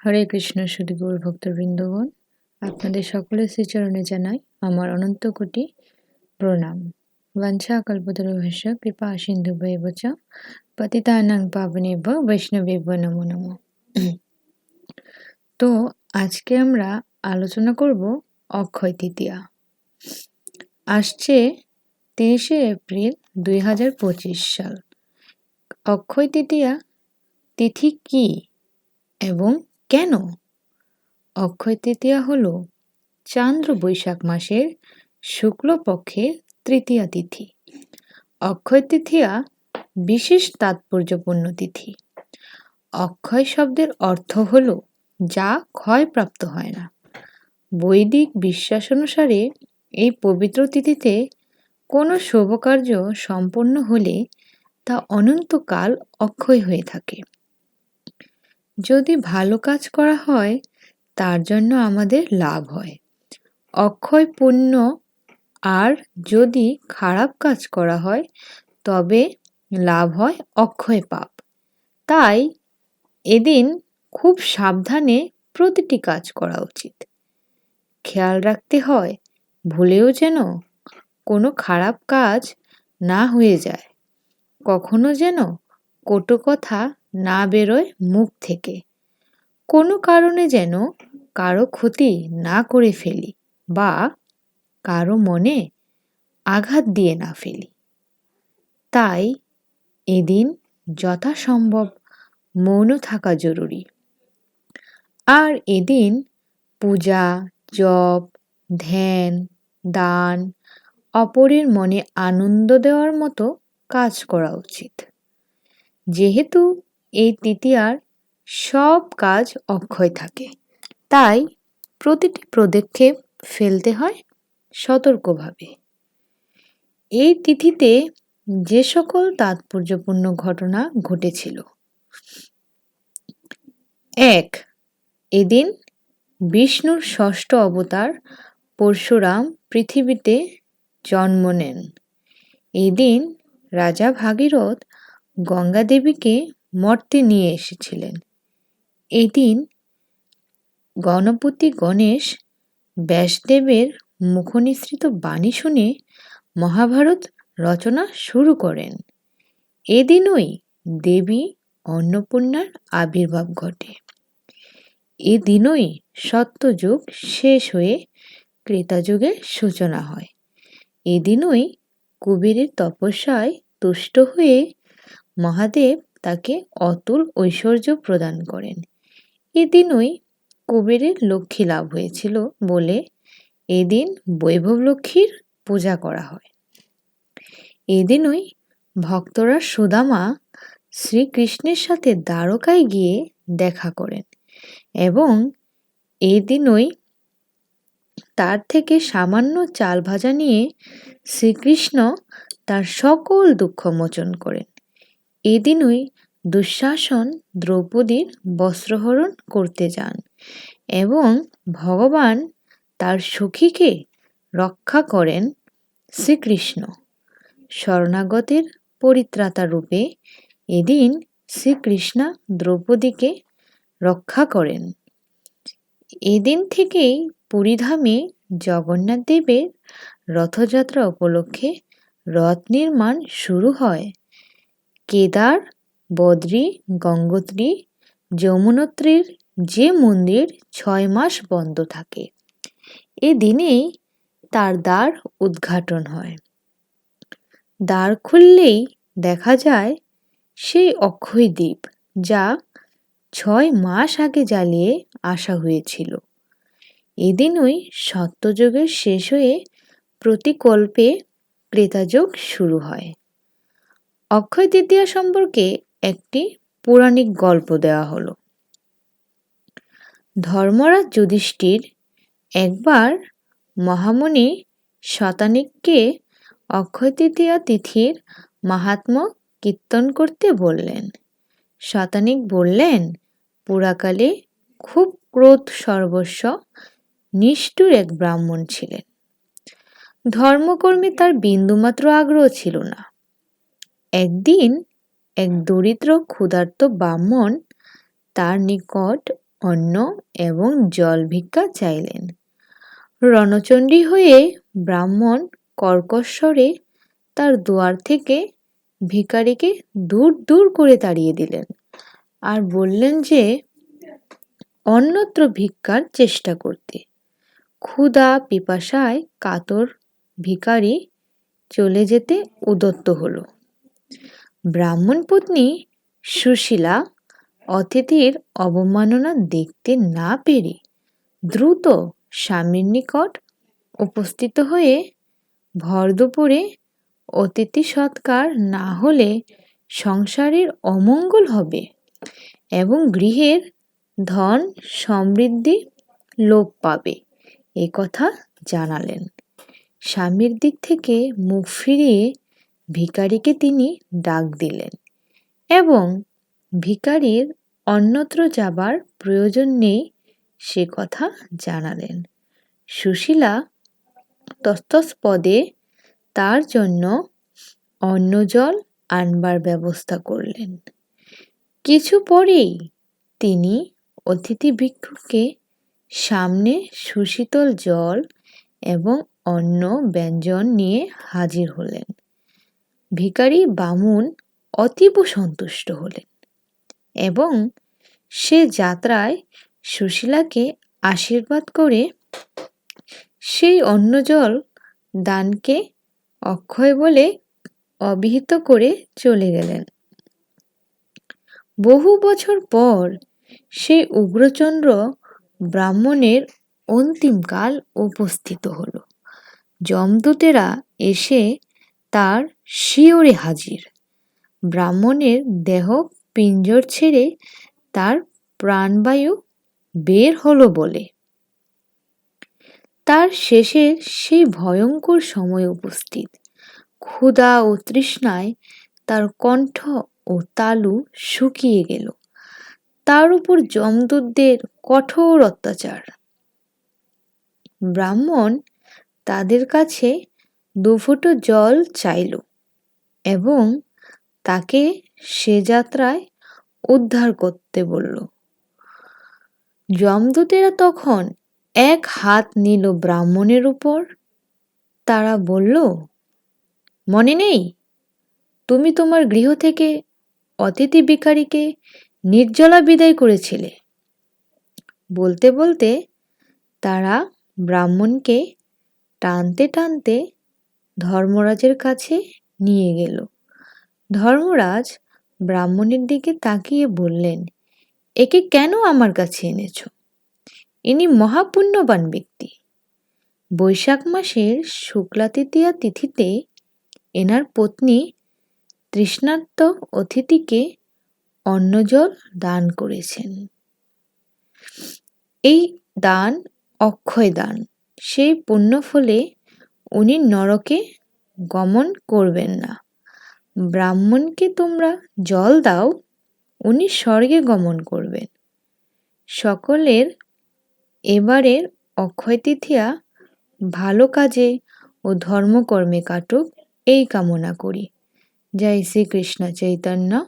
হরে কৃষ্ণ সুধী গৌর ভক্তবৃন্দগণ, আপনাদের সকলের শ্রীচরণে জানাই আমার অনন্ত কোটি প্রণাম। বঞ্ছা কল্পতরুভস্য কৃপা, সিন্ধু বচ পতিতানাং, পাবনেব, বৈষ্ণবেব, নমো নমো। তো আজকে আমরা আলোচনা করব অক্ষয় তৃতীয়া। আসছে তিরিশে এপ্রিল দুই হাজার পঁচিশ সাল। অক্ষয় তৃতীয়া তিথি কি এবং কেন? অক্ষয় তৃতীয়া হল চান্দ্র বৈশাখ মাসের শুক্লপক্ষের তৃতীয়া তিথি। অক্ষয় তৃতীয়া বিশেষ তাৎপর্যপূর্ণ তিথি। অক্ষয় শব্দের অর্থ হল যা ক্ষয়প্রাপ্ত হয় না। বৈদিক বিশ্বাস অনুসারে এই পবিত্র তিথিতে কোনো শুভকার্য সম্পন্ন হলে তা অনন্তকাল অক্ষয় হয়ে থাকে। যদি ভালো কাজ করা হয়, তার জন্য আমাদের লাভ হয়। অক্ষয় পুণ্য আর যদি খারাপ কাজ করা হয়, তবে লাভ হয় অক্ষয় পাপ। তাই এদিন খুব সাবধানে প্রতিটি কাজ করা উচিত। খেয়াল রাখতে হয়, ভুলেও যেন কোনো খারাপ কাজ না হয়ে যায়। কখনো যেন কটু কথা না বেরোয় মুখ থেকে। কোনো কারণে যেন কারও ক্ষতি না করে ফেলি বা কারও মনে আঘাত দিয়ে না ফেলি। তাই এদিন যথাসম্ভব মৌন থাকা জরুরি। আর এদিন পূজা, জপ, ধ্যান, দান, অপরের মনে আনন্দ দেওয়ার মতো কাজ করা উচিত। যেহেতু এই তৃতীয়ার সব কাজ অক্ষয় থাকে। তাই প্রতিটি পদক্ষেপ ফেলতে হয় সতর্কভাবে। এই তিথিতে যে সকল তাৎপর্যপূর্ণ ঘটনা ঘটেছিল। এক, এদিন বিষ্ণুর ষষ্ঠ অবতার পরশুরাম পৃথিবীতে জন্ম নেন। এদিন রাজা ভাগীরথ গঙ্গা দেবীকে মর্তে নিয়ে এসেছিলেন। এদিন গণপতি গণেশ ব্যাসদেবের মুখনিসৃত বাণী শুনে মহাভারত রচনা শুরু করেন। এদিনই দেবী অন্নপূর্ণার আবির্ভাব ঘটে। এদিনই সত্যযুগ শেষ হয়ে ক্রেতাযুগের সূচনা হয়। এদিনই কুবেরের তপস্যায় তুষ্ট হয়ে মহাদেব তাকে অতুল ঐশ্বর্য প্রদান করেন। এদিনই কুবেরের লক্ষ্মী লাভ হয়েছিল বলে এদিন বৈভব লক্ষ্মীর পূজা করা হয়। এদিনই ভক্তরা সুদামা শ্রীকৃষ্ণের সাথে দ্বারকায় গিয়ে দেখা করেন এবং এই দিনই তার থেকে সামান্য চাল ভাজা নিয়ে শ্রীকৃষ্ণ তার সকল দুঃখ মোচন করেন। এদিনই দুঃশাসন দ্রৌপদীর বস্ত্রহরণ করতে যান এবং ভগবান তার সখীকে রক্ষা করেন শ্রীকৃষ্ণ। শরণাগতের পরিত্রাতা রূপে এদিন শ্রীকৃষ্ণা দ্রৌপদীকে রক্ষা করেন। এদিন থেকেই পুরীধামে জগন্নাথ দেবের রথযাত্রা উপলক্ষে রথ নির্মাণ শুরু হয়। কেদার বদ্রী, গঙ্গোত্রী, যমুনোত্রীর যে মন্দির ছয় মাস বন্ধ থাকে। এ দিনেই তার দ্বার উদ্ঘাটন হয়। দ্বার খুললেই দেখা যায় সেই অক্ষয় দ্বীপ যা ছয় মাস আগে জ্বালিয়ে আসা হয়েছিল। এদিনই সত্যযুগের শেষ হয়ে প্রতিকল্পে ক্রেতাযোগ শুরু হয়। অক্ষয় তৃতীয়া সম্পর্কে একটি পৌরাণিক গল্প দেওয়া হলো। ধর্মরাজ যুধিষ্ঠির একবার মহামণি শতানিককে অক্ষয় তৃতীয়া তিথির মাহাত্ম কীর্তন করতে বললেন। শতানিক বললেন, পুরাকালে খুব ক্রোধ সর্বস্ব, নিষ্ঠুর এক ব্রাহ্মণ ছিলেন। ধর্মকর্মে তার বিন্দুমাত্র আগ্রহ ছিল না। একদিন এক দরিদ্র ক্ষুধার্ত ব্রাহ্মণ তার নিকট অন্ন এবং জল ভিক্ষা চাইলেন। রণচণ্ডী হয়ে ব্রাহ্মণ কর্কশ্বরে তার দুয়ার থেকে ভিকারিকে দূর দূর করে তাড়িয়ে দিলেন আর বললেন যে, অন্যত্র ভিক্ষার চেষ্টা করতে। ক্ষুধা পিপাসায় কাতর ভিকারি চলে যেতে উদত্ত হলো। ব্রাহ্মণ পত্নী সুশীলা অতিথির অবমাননা দেখতে না পেরে দ্রুত স্বামীর নিকট উপস্থিত হয়ে ভর দুপুরে অতিথি সৎকার না হলে সংসারের অমঙ্গল হবে এবং গৃহের ধন সমৃদ্ধি লোপ পাবে, এ কথা জানালেন। স্বামীর দিক থেকে মুখ ফিরিয়ে ভিখারিকে তিনি ডাক দিলেন এবং ভিকারির অন্যত্র যাবার প্রয়োজন নেই সে কথা জানালেন। সুশীলা তস্তস্পদে তার জন্য অন্য জল আনবার ব্যবস্থা করলেন। কিছু পরেই তিনি অতিথি ভিক্ষুকে সামনে সুশীতল জল এবং অন্য ব্যঞ্জন নিয়ে হাজির হলেন। ভিখারি বামুন অতীব সন্তুষ্ট হলেন এবং সে যাত্রায় সুশীলাকে আশীর্বাদ করে সেই অন্ন জল দানকে অক্ষয় বলে অবিহিত করে চলে গেলেন। বহু বছর পর সেই উগ্রচন্দ্র ব্রাহ্মণের অন্তিমকাল উপস্থিত হল। যমদূতেরা এসে তার শিওরে হাজির। ব্রাহ্মণের দেহ পিঞ্জর ছেড়ে তার প্রাণবায়ু বের হলো বলে। তার শেষের সেই ভয়ঙ্কর সময় উপস্থিত। ক্ষুধা ও তৃষ্ণায় তার কণ্ঠ ও তালু শুকিয়ে গেল। তার উপর যমদূতদের কঠোর অত্যাচার। ব্রাহ্মণ তাদের কাছে দুফুটো জল চাইল এবং তাকে সে যাত্রায় উদ্ধার করতে বলল। যমদূতেরা তখন এক হাত নিল ব্রাহ্মণের উপর। তারা বলল, মনে নেই? তুমি তোমার গৃহ থেকে অতিথি ভিখারিকে নির্জলা বিদায় করেছিলে। বলতে বলতে তারা ব্রাহ্মণকে টানতে টানতে ধর্মরাজের কাছে নিয়ে গেল। ধর্মরাজ ব্রাহ্মণের দিকে তাকিয়ে বললেন, একে কেন আমার কাছে এনেছ? ইনি মহাপুণ্যবান ব্যক্তি। বৈশাখ মাসের শুক্লা তৃতীয়া তিথিতে এনার পত্নী তৃষ্ণার্ত অতিথিকে অন্নজল দান করেছেন। এই দান অক্ষয় দান। সেই পুণ্য ফলে উনি নরকে গমন করবেন না। ব্রাহ্মণকে তোমরা জল দাও, উনি স্বর্গে গমন করবেন। সকলের এবারের অক্ষয় তৃতীয়া ভালো কাজে ও ধর্মকর্মে কাটুক, এই কামনা করি। জয় শ্রীকৃষ্ণ চৈতন্য,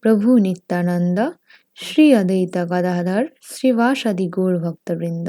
প্রভু নিত্যানন্দ, শ্রী অদ্বৈত গদাধর শ্রীবাসাদি গৌর ভক্তবৃন্দ।